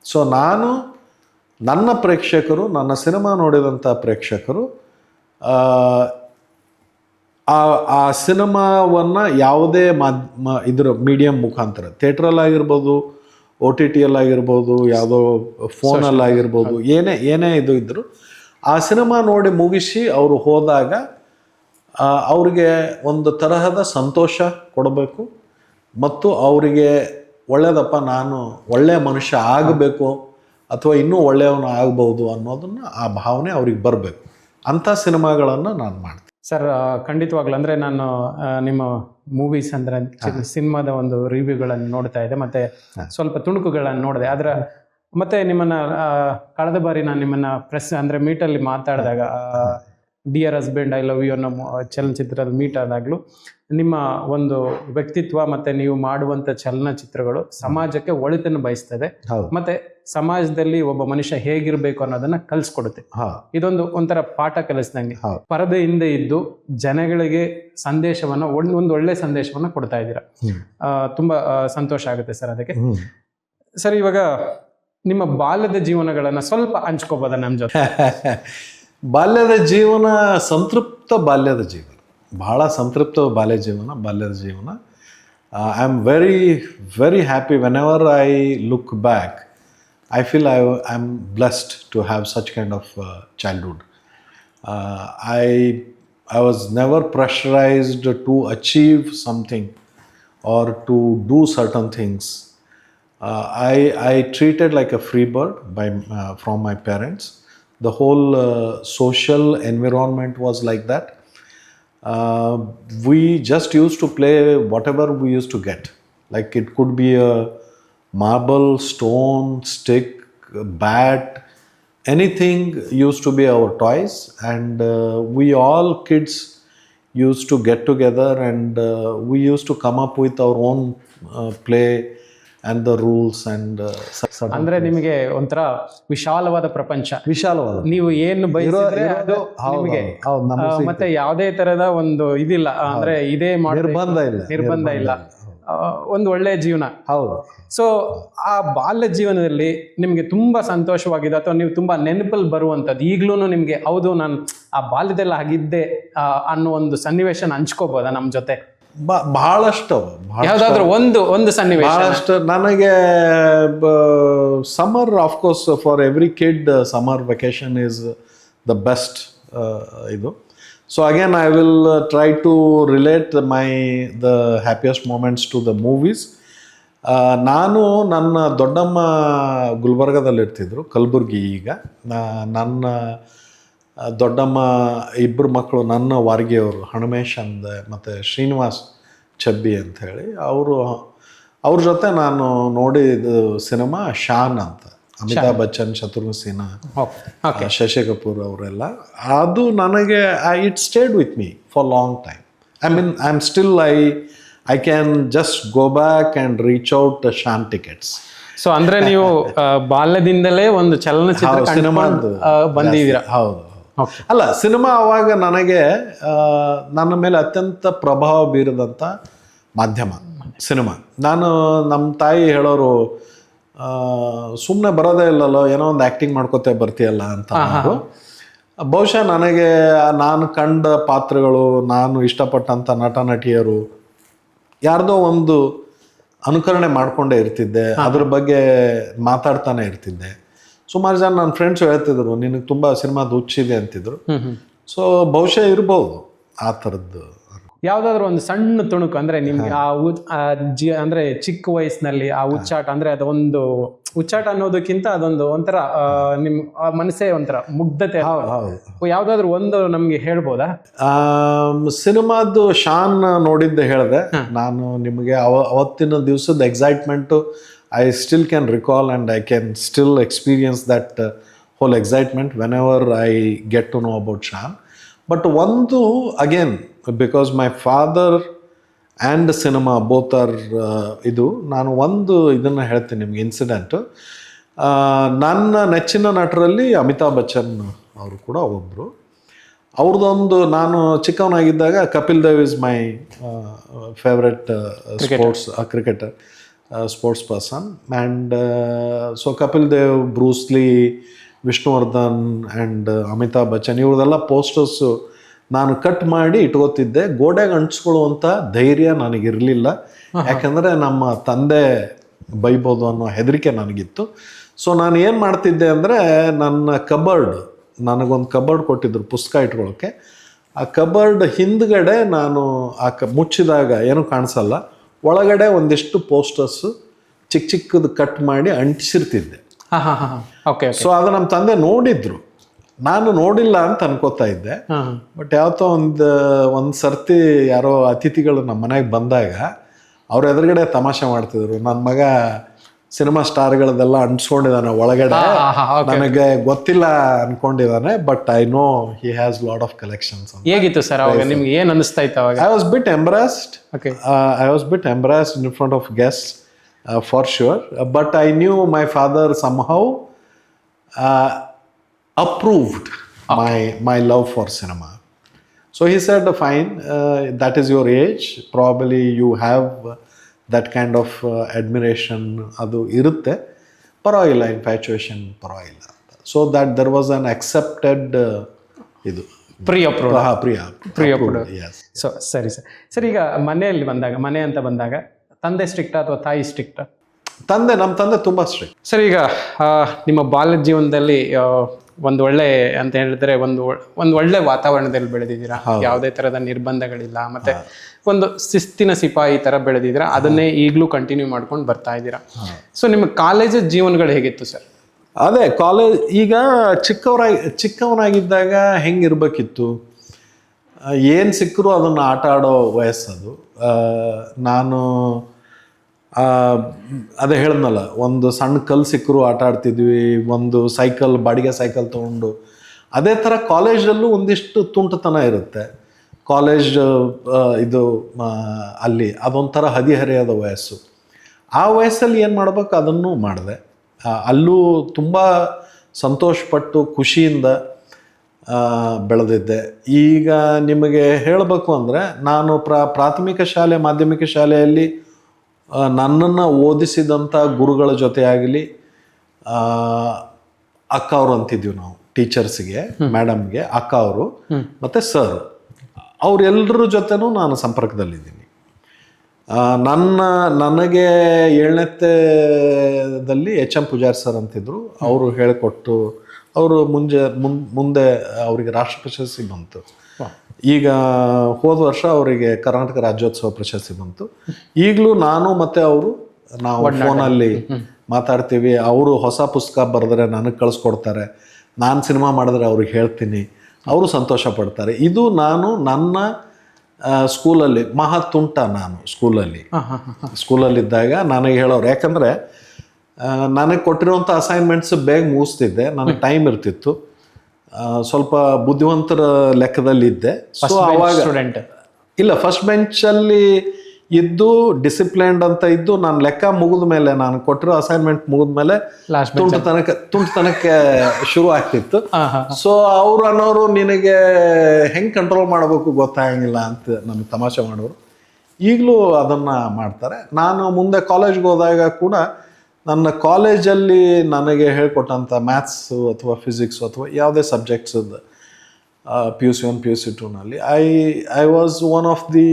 ಸೊ ನಾನು ನನ್ನ ಪ್ರೇಕ್ಷಕರು ನನ್ನ ಸಿನಿಮಾ ನೋಡಿದಂಥ ಪ್ರೇಕ್ಷಕರು ಆ, ಆ ಸಿನಿಮಾವನ್ನು ಯಾವುದೇ ಮಾಧ್ಯ ಇದರ ಮೀಡಿಯಂ ಮುಖಾಂತರ ಥಿಯೇಟ್ರಲ್ಲಾಗಿರ್ಬೋದು ಓ ಟಿ ಟಿಯಲ್ಲಾಗಿರ್ಬೋದು ಯಾವುದೋ ಫೋನಲ್ಲಾಗಿರ್ಬೋದು ಏನೇ ಏನೇ ಇದು ಇದ್ದರೂ ಆ ಸಿನಿಮಾ ನೋಡಿ ಮುಗಿಸಿ ಅವರು ಹೋದಾಗ ಅವರಿಗೆ ಅವ್ರಿಗೆ ಒಂದು ತರಹದ ಸಂತೋಷ ಕೊಡಬೇಕು ಮತ್ತು ಅವರಿಗೆ ಒಳ್ಳೆಯದಪ್ಪ ನಾನು ಒಳ್ಳೆಯ ಮನುಷ್ಯ ಆಗಬೇಕು ಅಥವಾ ಇನ್ನೂ ಒಳ್ಳೆಯವನು ಆಗ್ಬೋದು ಅನ್ನೋದನ್ನು ಆ ಭಾವನೆ ಅವ್ರಿಗೆ ಬರಬೇಕು. ಅಂಥ ಸಿನಿಮಾಗಳನ್ನು ನಾನು ಮಾಡ್ತೀನಿ. ಸರ್ ಖಂಡಿತವಾಗ್ಲು ಅಂದ್ರೆ ನಾನು ನಿಮ್ಮ ಮೂವೀಸ್ ಅಂದ್ರೆ ಸಿನಿಮಾದ ಒಂದು ರಿವ್ಯೂಗಳನ್ನು ನೋಡ್ತಾ ಇದ್ದೆ. ಮತ್ತೆ ಸ್ವಲ್ಪ ತುಣುಕುಗಳನ್ನು ನೋಡಿದೆ. ಆದ್ರೆ ಮತ್ತೆ ನಿಮ್ಮನ್ನ ಕಳೆದ ಬಾರಿ ನಾನು ನಿಮ್ಮನ್ನ ಪ್ರೆಸ್ ಅಂದ್ರೆ ಮೀಟಲ್ಲಿ ಮಾತಾಡಿದಾಗ dear husband I love you ಅನ್ನೋ ಚಲನಚಿತ್ರದ ಮೀಟ್ ಆದಾಗಲೂ ನಿಮ್ಮ ಒಂದು ವ್ಯಕ್ತಿತ್ವ ಮತ್ತೆ ನೀವು ಮಾಡುವಂತ ಚಲನಚಿತ್ರಗಳು ಸಮಾಜಕ್ಕೆ ಒಳಿತನ್ನು ಬಯಸ್ತದೆ. ಮತ್ತೆ ಸಮಾಜದಲ್ಲಿ ಒಬ್ಬ ಮನುಷ್ಯ ಹೇಗಿರ್ಬೇಕು ಅನ್ನೋದನ್ನ ಕಲಿಸ್ಕೊಡುತ್ತೆ. ಇದೊಂದು ಒಂಥರ ಪಾಠ ಕಲಿಸ್ದಂಗೆ. ಪರದೆ ಹಿಂದೆ ಇದ್ದು ಜನಗಳಿಗೆ ಸಂದೇಶವನ್ನ ಒಂದ್ ಒಳ್ಳೆ ಸಂದೇಶವನ್ನ ಕೊಡ್ತಾ ಇದ್ದೀರಾ. ತುಂಬಾ ಸಂತೋಷ ಆಗುತ್ತೆ ಸರ್ ಅದಕ್ಕೆ. ಸರ್ ಇವಾಗ ನಿಮ್ಮ ಬಾಲ್ಯದ ಜೀವನಗಳನ್ನ ಸ್ವಲ್ಪ ಹಂಚ್ಕೋಬೋದ ನಮ್ಮ ಜೊತೆ? [laughs] ಬಾಲ್ಯದ ಜೀವನ ಸಂತೃಪ್ತ ಬಾಲ್ಯದ ಜೀವನ. ಬಹಳ ಸಂತೃಪ್ತ ಬಾಲ್ಯ ಜೀವನ ಬಾಲ್ಯದ ಜೀವನ. I am very very happy whenever I look back I feel I am blessed to have such kind of uh, childhood. Uh, I I was never pressurized to achieve something or to do certain things. Uh, I I treated like a free bird by uh, from my parents. The whole uh, social environment was like that. Uh, we just used to play whatever we used to get. Like it could be a marble, stone, stick, bat, anything used to be our toys. And uh, we all kids used to get together and uh, we used to come up with our own uh, play and the rules and uh, cer- certain ಅಂದ್ರೆ ನಿಮಗೆ ಒಂಥರ ವಿಶಾಲವಾದ ಪ್ರಪಂಚ ವಿಶಾಲವಾದ ನೀವು ಏನು ಬಯಸಿದ್ರೆ ಅದು ನಿಮಗೆ ಮತ್ತೆ ಯಾವುದೇ ತರದ ಒಂದು ಇದಿಲ್ಲ ಅಂದ್ರೆ ಇದೇ ನಿರ್ಬಂಧ ಇಲ್ಲ ನಿರ್ಬಂಧ ಇಲ್ಲ ಒಂದು ಒಳ್ಳೆಯ ಜೀವನ. ಹೌದು. ಸೊ ಆ ಬಾಲ್ಯ ಜೀವನದಲ್ಲಿ ನಿಮಗೆ ತುಂಬ ಸಂತೋಷವಾಗಿದೆ ಅಥವಾ ನೀವು ತುಂಬ ನೆನಪಲ್ಲಿ ಬರುವಂಥದ್ದು ಈಗಲೂ ನಿಮಗೆ ಹೌದು ನಾನು ಆ ಬಾಲ್ಯದಲ್ಲಿ ಆಗಿದ್ದೆ ಅನ್ನೋ ಒಂದು ಸನ್ನಿವೇಶನ ಹಂಚ್ಕೋಬೋದಾ ನಮ್ಮ ಜೊತೆ? ಬ- ಬಹಳಷ್ಟು ಯಾವುದಾದ್ರು ಒಂದು ಒಂದು ಸನ್ನಿವೇಶ. ಬಹಳಷ್ಟು. ನನಗೆ summer of course for every kid summer vacation is the best ಇದು. So I I will try to relate my the happiest moments to the movies ನಾನು ನನ್ನ ದೊಡ್ಡಮ್ಮ ಗುಲ್ಬರ್ಗದಲ್ಲಿ ಇರ್ತಿದ್ರು, ಕಲಬುರ್ಗಿ ಈಗ. ನನ್ನ ದೊಡ್ಡಮ್ಮ ಇಬ್ಬರು ಮಕ್ಕಳು, ನನ್ನ ವಾರ್ಗಿಯವರು, ಹಣಮೇಶ್ ಅಂದ, ಮತ್ತು ಶ್ರೀನಿವಾಸ್ ಚಬ್ಬಿ ಅಂಥೇಳಿ ಅವರು, ಅವ್ರ ಜೊತೆ ನಾನು ನೋಡಿದ ಸಿನಿಮಾ ಶಾನ್ ಅಂತ. ಅಮಿತಾಬ್ ಬಚ್ಚನ್ ಶತ್ರುಘ್ನ ಸಿನ್ಹಾ ಶಶಿ ಕಪೂರ್ ಅವರೆಲ್ಲ. ಅದು ನನಗೆ I it stayed with me for long time I mean I am still I I can just go back and reach out Shaan tickets so ಅಂದ್ರೆ ನೀವು [laughs] ಬಾಲ್ಯದಿಂದಲೇ ಒಂದು ಚಲನಚಿತ್ರ ಸಿನಿಮಾ ಬಂದಿದ್ದೀರಾ? ಹೌದು. ಅಲ್ಲ ಸಿನಿಮಾ ಅವಾಗ ನನಗೆ ನನ್ನ ಮೇಲೆ ಅತ್ಯಂತ ಪ್ರಭಾವ ಬೀರಿದಂಥ ಮಾಧ್ಯಮ ಸಿನಿಮಾ. ನಾನು ನಮ್ಮ ತಾಯಿ ಹೇಳೋರು ಸುಮ್ಮನೆ ಬರೋದೇ ಇಲ್ಲಲ್ಲ ಏನೋ ಒಂದು ಆ್ಯಕ್ಟಿಂಗ್ ಮಾಡ್ಕೋತೆ ಬರ್ತೀಯಲ್ಲ ಅಂತ. ಬಹುಶಃ ನನಗೆ ನಾನು ಕಂಡ ಪಾತ್ರಗಳು ನಾನು ಇಷ್ಟಪಟ್ಟಂಥ ನಟ ನಟಿಯರು ಯಾರ್ದೋ ಒಂದು ಅನುಕರಣೆ ಮಾಡಿಕೊಂಡೇ ಇರ್ತಿದ್ದೆ ಅದ್ರ ಬಗ್ಗೆ ಮಾತಾಡ್ತಾನೆ ಇರ್ತಿದ್ದೆ. ಸುಮಾರು ಜನ ನನ್ನ ಫ್ರೆಂಡ್ಸ್ ಹೇಳ್ತಿದ್ರು ನಿನಗೆ ತುಂಬ ಸಿನಿಮಾದ ಹುಚ್ಚಿದೆ ಅಂತಿದ್ರು. ಸೊ ಬಹುಶಃ ಇರ್ಬೋದು ಆ ಥರದ್ದು ಯಾವ್ದಾದ್ರು ಒಂದು ಸಣ್ಣ ತುಣುಕು ಅಂದ್ರೆ ನಿಮ್ಗೆ ಆ ಜಿ ಅಂದ್ರೆ ಚಿಕ್ಕ ವಯಸ್ಸಿನಲ್ಲಿ ಆ ಉಚ್ಚಾಟ ಅಂದ್ರೆ ಅದೊಂದು ಉಚ್ಚಾಟ ಅನ್ನೋದಕ್ಕಿಂತ ಅದೊಂದು ಒಂಥರ ನಿಮ್ಮ ಮನಸ್ಸೇ ಒಂಥರ ಮುಗ್ಧತೆ ಹೌದು ಯಾವ್ದಾದ್ರು ಒಂದು ನಮ್ಗೆ ಹೇಳ್ಬೋದಾ? ಸಿನಿಮಾದ್ದು ಶಾನ್ ನೋಡಿದ್ದೆ ಹೇಳಿದೆ. ನಾನು ನಿಮಗೆ ಅವ ಅವತ್ತಿನ ದಿವಸದ excitement I still can recall and I can still experience that whole excitement whenever I get to know about Shaan but ಒಂದು again because my father and cinema both are ಇದು. ನಾನು ಒಂದು ಇದನ್ನು ಹೇಳ್ತೀನಿ ನಿಮ್ಗೆ ಇನ್ಸಿಡೆಂಟು ನನ್ನ ನೆಚ್ಚಿನ ನಟರಲ್ಲಿ ಅಮಿತಾಬ್ ಬಚ್ಚನ್ ಅವರು ಕೂಡ ಒಬ್ಬರು ಅವ್ರದ್ದೊಂದು ನಾನು ಚಿಕ್ಕವನಾಗಿದ್ದಾಗ Kapil Dev is my favourite sports cricketer sports person and so Kapil Dev Bruce Lee Vishnuvardhan and Amitabh Bachchan ಇವ್ರದೆಲ್ಲ posters ನಾನು ಕಟ್ ಮಾಡಿ ಇಟ್ಕೋತಿದ್ದೆ. ಗೋಡೆಗೆ ಅಂಟಿಸ್ಕೊಳ್ಳುವಂಥ ಧೈರ್ಯ ನನಗಿರಲಿಲ್ಲ. ಯಾಕಂದರೆ ನಮ್ಮ ತಂದೆ ಬೈಬೋದು ಅನ್ನೋ ಹೆದರಿಕೆ ನನಗಿತ್ತು. ಸೊ ನಾನು ಏನು ಮಾಡ್ತಿದ್ದೆ ಅಂದರೆ ನನ್ನ ಕಬರ್ಡ್ ನನಗೊಂದು ಕಬರ್ಡ್ ಕೊಟ್ಟಿದ್ರು ಪುಸ್ತಕ ಇಟ್ಕೊಳ್ಳೋಕ್ಕೆ ಆ ಕಬರ್ಡ್ ಹಿಂದ್ಗಡೆ ನಾನು ಆ ಕ ಮುಚ್ಚಿದಾಗ ಏನೂ ಕಾಣಿಸಲ್ಲ. ಒಳಗಡೆ ಒಂದಿಷ್ಟು ಪೋಸ್ಟರ್ಸು ಚಿಕ್ಕ ಚಿಕ್ಕದು ಕಟ್ ಮಾಡಿ ಅಂಟಿಸಿರ್ತಿದ್ದೆ. ಹಾ ಹಾ ಹಾ ಓಕೆ ಸೊ ಅದು ನಮ್ಮ ತಂದೆ ನೋಡಿದ್ರು. ನಾನು ನೋಡಿಲ್ಲ ಅಂತ ಅನ್ಕೋತಾ ಇದ್ದೆ. ಹಾ. ಬಟ್ ಯಾವತ್ತೋ ಒಂದು ಒಂದು ಸರ್ತಿ ಯಾರೋ ಅತಿಥಿಗಳು ನಮ್ಮ ಮನೆಗೆ ಬಂದಾಗ ಅವ್ರ ಎದುರುಗಡೆ ತಮಾಷೆ ಮಾಡ್ತಿದ್ರು. ನನ್ನ ಮಗ ಸಿನಿಮಾ ಸ್ಟಾರ್ಗಳದೆಲ್ಲ ಅಂಟಿಸ್ಕೊಂಡಿದ್ದಾನೆ ಒಳಗಡೆ. ಹಾ ಹಾ ನನಗೆ ಗೊತ್ತಿಲ್ಲ ಅನ್ಕೊಂಡಿದ್ದಾನೆ but I know he has lot of collections ಹೇಗಿತ್ತು ಸರ್ ಅವಾಗ? ನಿಮ್ಗೆ ಏನು ಅನಿಸ್ತಾ ಇತ್ತು ಅವಾಗ? I was bit embarrassed okay I was bit embarrassed in front of guest for sure but I knew my father somehow approved. My my love for cinema. So he said, "Fine, uh, that is your age. Probably you have that kind of uh, admiration. ಅದು ಇರುತ್ತೆ. ಪರವಾಗಿಲ್ಲ infatuation ಪರವಾಗಿಲ್ಲ. ಅಂತ so that there was unaccepted ಇದು. Pre approve ಹಾ, ಪ್ರಿಯ ಪ್ರಿಯ yes. So ಸರಿ ಸರ್. ಸರ್ ಈಗ ಮನೆಯಲ್ಲಿ ಬಂದಾಗ ಮನೆ ಅಂತ ಬಂದಾಗ ತಂದೆ ಸ್ಟ್ರಿಕ್ಟಾ ಅಥವಾ ತಾಯಿ ಸ್ಟ್ರಿಕ್ಟ್ ತಂದೆ ನಮ್ಮ ತಂದೆ ತುಂಬ ಸ್ಟ್ರಿಕ್ಟ್ ಸರ್ ಈಗ ನಿಮ್ಮ ಬಾಲ್ಯ ಜೀವನದಲ್ಲಿ ಒಂದು ಒಳ್ಳೆ ಅಂತ ಹೇಳಿದ್ರೆ ಒಂದು ಒಂದು ಒಳ್ಳೆ ವಾತಾವರಣದಲ್ಲಿ ಬೆಳೆದಿದ್ದೀರಾ? ಯಾವುದೇ ತರದ ನಿರ್ಬಂಧಗಳಿಲ್ಲ. ಮತ್ತೆ ಒಂದು ಶಿಸ್ತಿನ ಸಿಪಾಯಿ ತರ ಬೆಳೆದಿದ್ದೀರಾ? ಅದನ್ನೇ ಈಗಲೂ ಕಂಟಿನ್ಯೂ ಮಾಡ್ಕೊಂಡು ಬರ್ತಾ ಇದ್ದೀರಾ? ಸೊ ನಿಮ್ಮ ಕಾಲೇಜ್ ಜೀವನಗಳು ಹೇಗಿತ್ತು ಸರ್ ಅದೇ ಕಾಲೇಜ್ ಈಗ ಚಿಕ್ಕವರಾಗಿ ಚಿಕ್ಕವನಾಗಿದ್ದಾಗ ಹೆಂಗಿರ್ಬೇಕಿತ್ತು? ಏನು ಸಿಕ್ಕರೂ ಅದನ್ನು ಆಟ ಆಡೋ ವಯಸ್ಸದು. ನಾನು ಅದೇ ಹೇಳಿದ್ನಲ್ಲ, ಒಂದು ಸಣ್ಣ ಕಲ್ಲು ಸಿಕ್ಕರು ಆಟ ಆಡ್ತಿದ್ವಿ, ಒಂದು ಸೈಕಲ್, ಬಾಡಿಗೆ ಸೈಕಲ್ ತೊಗೊಂಡು. ಅದೇ ಥರ ಕಾಲೇಜಲ್ಲೂ ಒಂದಿಷ್ಟು ತುಂಟತನ ಇರುತ್ತೆ. ಕಾಲೇಜ್ ಇದು ಅಲ್ಲಿ ಅದೊಂಥರ ಹದಿಹರೆಯದ ವಯಸ್ಸು. ಆ ವಯಸ್ಸಲ್ಲಿ ಏನು ಮಾಡಬೇಕು, ಅದನ್ನು ಮಾಡಿದೆ. ಅಲ್ಲೂ ತುಂಬ ಸಂತೋಷಪಟ್ಟು, ಖುಷಿಯಿಂದ ಬೆಳೆದಿದ್ದೆ. ಈಗ ನಿಮಗೆ ಹೇಳಬೇಕು ಅಂದರೆ, ನಾನು ಪ್ರಾ, ಪ್ರಾಥಮಿಕ ಶಾಲೆ, ಮಾಧ್ಯಮಿಕ ಶಾಲೆಯಲ್ಲಿ ನನ್ನನ್ನು ಓದಿಸಿದಂಥ ಗುರುಗಳ ಜೊತೆ ಆಗಲಿ ಅಕ್ಕ ಅವರು ಅಂತಿದ್ವಿ ನಾವು ಟೀಚರ್ಸ್ಗೆ ಮೇಡಮ್ಗೆ ಅಕ್ಕ ಅವರು ಮತ್ತು ಸರ್ ಅವರೆಲ್ಲರ ಜೊತೆನೂ ನಾನು ಸಂಪರ್ಕದಲ್ಲಿದ್ದೀನಿ. ನನ್ನ ನನಗೆ ಏಳನೇತ್ತದಲ್ಲಿ ಎಚ್ ಎಂ ಪೂಜಾರಿ ಸರ್ ಅಂತಿದ್ರು. ಅವರು ಹೇಳಿಕೊಟ್ಟು ಅವರು ಮುಂಜೆ ಮುನ್ ಮುಂದೆ ಅವರಿಗೆ ರಾಷ್ಟ್ರ ಪ್ರಶಸ್ತಿ ಬಂತು ಈಗ ಹೋದ ವರ್ಷ ಅವರಿಗೆ ಕರ್ನಾಟಕ ರಾಜ್ಯೋತ್ಸವ ಪ್ರಶಸ್ತಿ ಬಂತು. ಈಗಲೂ ನಾನು ಮತ್ತೆ ಅವರು ನಾವು ಫೋನಲ್ಲಿ ಮಾತಾಡ್ತೀವಿ. ಅವರು ಹೊಸ ಪುಸ್ತಕ ಬರೆದ್ರೆ ನನಗೆ ಕಳಿಸ್ಕೊಡ್ತಾರೆ. ನಾನು ಸಿನಿಮಾ ಮಾಡಿದ್ರೆ ಅವ್ರಿಗೆ ಹೇಳ್ತೀನಿ. ಅವರು ಸಂತೋಷ ಪಡ್ತಾರೆ. ಇದು ನಾನು ನನ್ನ ಸ್ಕೂಲಲ್ಲಿ ಮಹಾ ತುಂಟ ನಾನು ಸ್ಕೂಲಲ್ಲಿ ಸ್ಕೂಲಲ್ಲಿದ್ದಾಗ ನನಗೆ ಹೇಳೋರು. ಯಾಕಂದರೆ ನನಗೆ ಕೊಟ್ಟಿರುವಂಥ ಅಸೈನ್ಮೆಂಟ್ಸ್ ಬೇಗ ಮುಗಿಸ್ತಿದ್ದೆ. ನನಗೆ ಟೈಮ್ ಇರ್ತಿತ್ತು. ಸ್ವಲ್ಪ ಬುದ್ಧಿವಂತರ ಲೆಕ್ಕದಲ್ಲಿದ್ದೆ. ಸೊ ಅವಾಗ ಸ್ಟೂಡೆಂಟ್ ಇಲ್ಲ ಫಸ್ಟ್ ಬೆಂಚಲ್ಲಿ ಇದ್ದು ಡಿಸಿಪ್ಲೈನ್ಡ್ ಅಂತ ಇದ್ದು ನಾನು ಲೆಕ್ಕ ಮುಗಿದ ಮೇಲೆ ನಾನು ಕೊಟ್ಟಿರೋ ಅಸೈನ್ಮೆಂಟ್ ಮುಗಿದ ಮೇಲೆ ತುಂಟು ತನಕ ತುಂಟು ತನಕ ಶುರು ಆಗ್ತಿತ್ತು. [laughs] ಸೊ ಅವ್ರು ಅನ್ನೋರು ನಿನಗೆ ಹೆಂಗೆ ಕಂಟ್ರೋಲ್ ಮಾಡಬೇಕು ಗೊತ್ತಾಗಂಗಿಲ್ಲ ಅಂತ ನಮಗೆ ತಮಾಷೆ ಮಾಡೋರು. ಈಗಲೂ ಅದನ್ನು ಮಾಡ್ತಾರೆ. ನಾನು ಮುಂದೆ ಕಾಲೇಜ್ಗೆ ಹೋದಾಗ ಕೂಡ ನನ್ನ ಕಾಲೇಜಲ್ಲಿ ನನಗೆ ಹೇಳ್ಕೊಟ್ಟಂಥ ಮ್ಯಾಥ್ಸು ಅಥವಾ ಫಿಸಿಕ್ಸು ಅಥವಾ ಯಾವುದೇ subjects P U C one P U C ಟೂನಲ್ಲಿ I I was one of the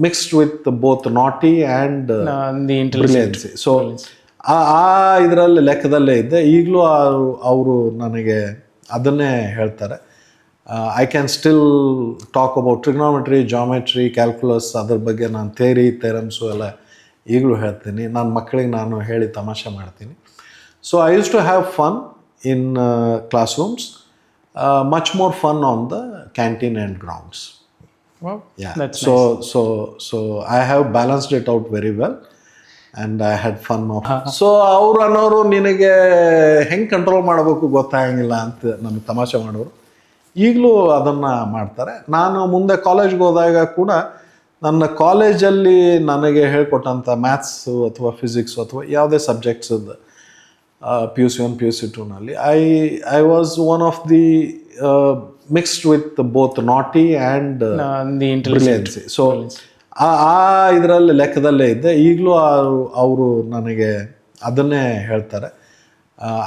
mixed with both naughty and the intelligency so ಆ ಆ ಇದರಲ್ಲಿ ಲೆಕ್ಕದಲ್ಲೇ ಇದ್ದೆ. ಈಗಲೂ ಅವರು ನನಗೆ ಅದನ್ನೇ ಹೇಳ್ತಾರೆ. I can still talk about trigonometry geometry calculus ಅದ್ರ ಬಗ್ಗೆ ನಾನು ಥೇರಿ ಥೆರಮ್ಸು ಎಲ್ಲ ಈಗಲೂ ಹೇಳ್ತೀನಿ ನನ್ನ ಮಕ್ಕಳಿಗೆ ನಾನು ಹೇಳಿ ತಮಾಷೆ ಮಾಡ್ತೀನಿ. So I use to have fun in classrooms much more fun on the canteen and grounds so so so I have balanced it out very well and I had fun. So ಅವ್ರು ಅನ್ನೋರು ನಿನಗೆ ಹೆಂಗೆ control ಮಾಡಬೇಕು ಗೊತ್ತಾಗಂಗಿಲ್ಲ ಅಂತ ನಮಗೆ ತಮಾಷೆ ಮಾಡೋರು. ಈಗಲೂ ಅದನ್ನು ಮಾಡ್ತಾರೆ. ನಾನು ಮುಂದೆ ಕಾಲೇಜ್ಗೆ ಹೋದಾಗ ಕೂಡ ನನ್ನ ಕಾಲೇಜಲ್ಲಿ ನನಗೆ ಹೇಳ್ಕೊಟ್ಟಂಥ ಮ್ಯಾಥ್ಸು ಅಥವಾ ಫಿಸಿಕ್ಸು ಅಥವಾ ಯಾವುದೇ subjects P U C one P U C ಟೂನಲ್ಲಿ I I was one of the mixed with both naughty and the intelligence so ಆ ಆ ಇದರಲ್ಲಿ ಲೆಕ್ಕದಲ್ಲೇ ಇದ್ದೆ. ಈಗಲೂ ಅವರು ನನಗೆ ಅದನ್ನೇ ಹೇಳ್ತಾರೆ.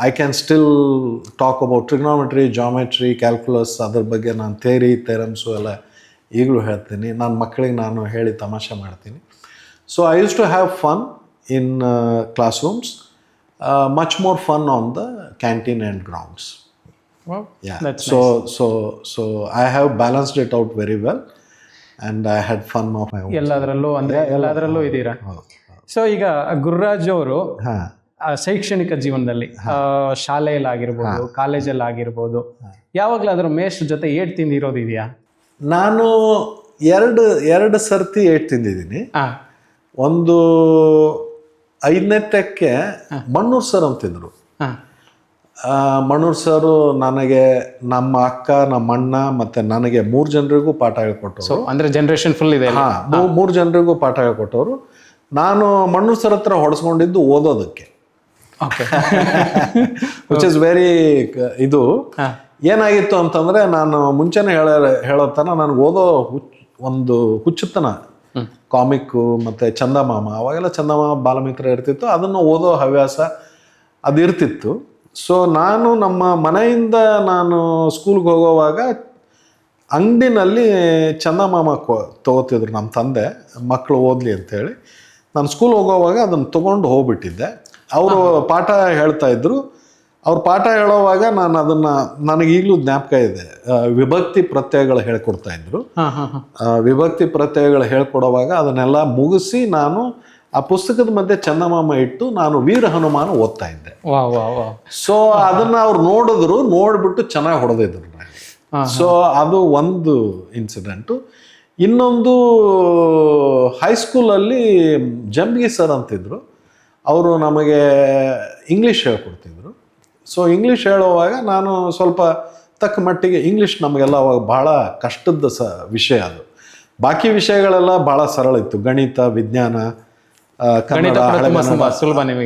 I can still talk about trigonometry geometry calculus ಅದ್ರ ಬಗ್ಗೆ ನಾನು ಥೇರಿ ಥೆರಮ್ಸು ಎಲ್ಲ ಈಗಲೂ ಹೇಳ್ತೀನಿ ನನ್ನ ಮಕ್ಕಳಿಗೆ ನಾನು ಹೇಳಿ ತಮಾಷೆ ಮಾಡ್ತೀನಿ. So I use to have fun in classrooms much more fun on the canteen and grounds so so so I have balanced it out very well and I had fun of my ಎಲ್ಲದರಲ್ಲೂ ಅಂದರೆ ಎಲ್ಲದರಲ್ಲೂ ಇದ್ದೀರಾ? So ಈಗ ಗುರುರಾಜ್ ಅವರು ಶೈಕ್ಷಣಿಕ ಜೀವನದಲ್ಲಿ ಶಾಲೆಯಲ್ಲಾಗಿರ್ಬೋದು ಶಾಲೆಯಲ್ಲಿ ಆಗಿರ್ಬೋದು ಕಾಲೇಜಲ್ಲಿ ಆಗಿರ್ಬೋದು ಯಾವಾಗಲಾದ್ರೂ ಮೇಷ್ಟ್ರ ಜೊತೆ ಏಟ್ ತಿಂದಿರೋದು ಇದೆಯಾ ನಾನು ಎರಡು ಎರಡು ಸರ್ತಿ ಏಟ್ ತಿಂದಿದ್ದೀನಿ. ಒಂದು ಐದನೇಟಕ್ಕೆ ಮಣ್ಣೂರು ಸರ್ ಅಂತ ತಿಂದರು. ಮಣ್ಣೂರು ಸರು ನನಗೆ ನಮ್ಮ ಅಕ್ಕ ನಮ್ಮ ಅಣ್ಣ ಮತ್ತೆ ನನಗೆ ಮೂರು ಜನರಿಗೂ ಪಾಠ ಹೇಳ್ಕೊಟ್ಟರು ಅಂದ್ರೆ ಜನರೇಷನ್ ಫುಲ್ ಇದೆ ಮೂರು ಜನರಿಗೂ ಪಾಠ ಹೇಳ್ಕೊಟ್ಟವರು. ನಾನು ಮಣ್ಣೂರು ಸರ್ ಹತ್ರ ಹೊಡೆಸ್ಕೊಂಡಿದ್ದು ಓದೋದಕ್ಕೆ. ವಿಚ್ ಇಸ್ ವೆರಿ ಇದು. ಏನಾಗಿತ್ತು ಅಂತಂದ್ರೆ ನಾನು ಮುಂಚೆನೆ ಹೇಳ ಹೇಳೋತನ ನನಗೆ ಓದೋ ಹುಚ್ ಒಂದು ಹುಚ್ಚುತನ. ಕಾಮಿಕ್ಕು ಮತ್ತೆ ಚಂದಮಾಮ ಅವಾಗೆಲ್ಲ ಚಂದಮಾಮ ಬಾಲಮಿತ್ರ ಇರ್ತಿತ್ತು ಅದನ್ನು ಓದೋ ಹವ್ಯಾಸ ಅದು ಇರ್ತಿತ್ತು ಸೊ ನಾನು ನಮ್ಮ ಮನೆಯಿಂದ ನಾನು ಸ್ಕೂಲ್ಗೆ ಹೋಗೋವಾಗ ಅಂಗಡಿನಲ್ಲಿ ಚಂದಮಾಮ ಕೊ ತೊಗೋತಿದ್ರು ನಮ್ಮ ತಂದೆ ಮಕ್ಕಳು ಓದಲಿ ಅಂತೇಳಿ. ನಾನು ಸ್ಕೂಲ್ ಹೋಗೋವಾಗ ಅದನ್ನು ತೊಗೊಂಡು ಹೋಗ್ಬಿಟ್ಟಿದ್ದೆ. ಅವರು ಪಾಠ ಹೇಳ್ತಾ ಇದ್ರು. ಅವ್ರು ಪಾಠ ಹೇಳೋವಾಗ ನಾನು ಅದನ್ನ ನನಗೆ ಈಗಲೂ ಜ್ಞಾಪಕ ಇದೆ. ವಿಭಕ್ತಿ ಪ್ರತ್ಯಯಗಳು ಹೇಳ್ಕೊಡ್ತಾ ಇದ್ರು. ವಿಭಕ್ತಿ ಪ್ರತ್ಯಯಗಳು ಹೇಳ್ಕೊಡೋವಾಗ ಅದನ್ನೆಲ್ಲ ಮುಗಿಸಿ ನಾನು ಆ ಪುಸ್ತಕದ ಮಧ್ಯೆ ಚಂದಮಾಮ ಇಟ್ಟು ನಾನು ವೀರ ಹನುಮಾನ ಓದ್ತಾ ಇದ್ದೆ. ಸೊ ಅದನ್ನ ಅವ್ರು ನೋಡಿದ್ರು ನೋಡ್ಬಿಟ್ಟು ಚೆನ್ನಾಗಿ ಹೊಡೆದಿದ್ರು ಸೊ ಅದು ಒಂದು ಇನ್ಸಿಡೆಂಟು ಇನ್ನೊಂದು ಹೈಸ್ಕೂಲಲ್ಲಿ ಜಂಬಿಗಿ ಸರ್ ಅಂತಿದ್ರು. ಅವರು ನಮಗೆ ಇಂಗ್ಲೀಷ್ ಹೇಳ್ಕೊಡ್ತಿದ್ರು. ಸೊ ಇಂಗ್ಲೀಷ್ ಹೇಳುವಾಗ ನಾನು ಸ್ವಲ್ಪ ತಕ್ಕ ಮಟ್ಟಿಗೆ ಇಂಗ್ಲೀಷ್ ನಮಗೆಲ್ಲ ಅವಾಗ ಭಾಳ ಕಷ್ಟದ ಸ ವಿಷಯ ಅದು. ಬಾಕಿ ವಿಷಯಗಳೆಲ್ಲ ಭಾಳ ಸರಳ ಇತ್ತು. ಗಣಿತ ವಿಜ್ಞಾನ ಕನ್ನಡ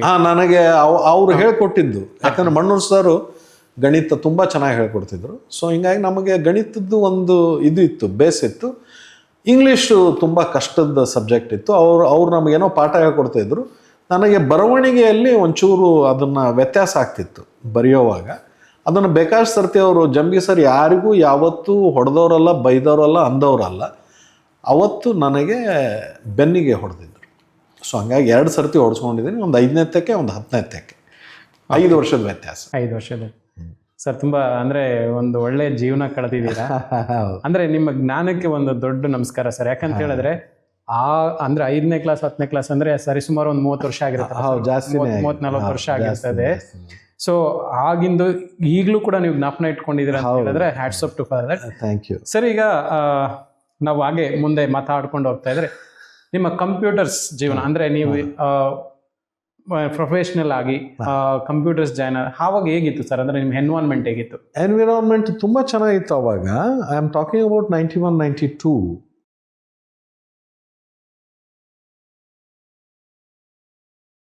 ಹಾ ನನಗೆ ಅವ್- ಅವ್ರು ಹೇಳ್ಕೊಟ್ಟಿದ್ದು. ಯಾಕಂದ್ರೆ ಮಣ್ಣೂರು ಸರ್ ಗಣಿತ ತುಂಬ ಚೆನ್ನಾಗಿ ಹೇಳ್ಕೊಡ್ತಿದ್ರು. ಸೊ ಹಿಂಗಾಗಿ ನಮಗೆ ಗಣಿತದ್ದು ಒಂದು ಇದು ಇತ್ತು ಬೇಸ್ ಇತ್ತು. ಇಂಗ್ಲೀಷು ತುಂಬ ಕಷ್ಟದ ಸಬ್ಜೆಕ್ಟ್ ಇತ್ತು. ಅವರು ಅವ್ರು ನಮಗೇನೋ ಪಾಠ ಹೇಳ್ಕೊಡ್ತಾ ಇದ್ರು. ನನಗೆ ಬರವಣಿಗೆಯಲ್ಲಿ ಒಂಚೂರು ಅದನ್ನು ವ್ಯತ್ಯಾಸ ಆಗ್ತಿತ್ತು ಬರೆಯೋವಾಗ. ಅದನ್ನು ಬೇಕಾಶ್ ಸರ್ತಿ ಅವರು ಜಂಬಿ ಸರ್ ಯಾರಿಗೂ ಯಾವತ್ತೂ ಹೊಡೆದವರಲ್ಲ ಬೈದವರಲ್ಲ ಅಂದವರಲ್ಲ. ಅವತ್ತು ನನಗೆ ಬೆನ್ನಿಗೆ ಹೊಡೆದಿದ್ದರು ಸೊ ಹಂಗಾಗಿ ಎರಡು ಸರ್ತಿ ಹೊಡೆಸ್ಕೊಂಡಿದ್ದೀನಿ ಒಂದು ಐದನೇತ್ತಕ್ಕೆ ಒಂದು ಹತ್ತನೇತ್ತಕ್ಕೆ ಐದು ವರ್ಷದ ವ್ಯತ್ಯಾಸ. ಐದು ವರ್ಷದ. ಸರ್ ತುಂಬಾ ಅಂದ್ರೆ ಒಂದು ಒಳ್ಳೆ ಜೀವನ ಕಳೆದಿದ್ದೀರಾ? [laughs] ಅಂದ್ರೆ ನಿಮ್ಮ ಜ್ಞಾನಕ್ಕೆ ಒಂದು ದೊಡ್ಡ ನಮಸ್ಕಾರ ಸರ್. ಯಾಕಂತ ಹೇಳಿದ್ರೆ ಆ ಅಂದ್ರೆ ಐದನೇ ಕ್ಲಾಸ್ ಹತ್ತನೇ ಕ್ಲಾಸ್ ಅಂದ್ರೆ ಸರಿ ಸುಮಾರು ಒಂದು ಮೂವತ್ತು ವರ್ಷ ಆಗಿರುತ್ತೆ ಮೂವತ್ ನಲ್ವತ್ತು ವರ್ಷ ಆಗಿರ್ತದೆ. ಸೊ ಆಗಿಂದು ಈಗಲೂ ಕೂಡ ನೀವು ಜ್ಞಾಪನ ಇಟ್ಕೊಂಡಿದ್ದೀರಾ ಅಂತ ಹೇಳಿದ್ರೆ hats up to father thank you sir ಈಗ ನಾವು ಹಾಗೆ ಮುಂದೆ ಮಾತಾಡ್ಕೊಂಡು ಹೋಗ್ತಾ ಇದ್ರೆ ನಿಮ್ಮ ಕಂಪ್ಯೂಟರ್ಸ್ ಜೀವನ ಅಂದ್ರೆ ನೀವು ಪ್ರೊಫೆಷನಲ್ ಆಗಿ ಕಂಪ್ಯೂಟರ್ಸ್ ಜಾಯ್ನ್ ಆವಾಗ ಹೇಗಿತ್ತು ಸರ್? ಅಂದ್ರೆ ನಿಮ್ಮ ಎನ್ವೈರನ್ಮೆಂಟ್ ಹೇಗಿತ್ತು? ಎನ್ವಿರಾನ್ಮೆಂಟ್ ತುಂಬಾ ಚೆನ್ನಾಗಿತ್ತು ಅವಾಗ. I am talking about ninety one ninety two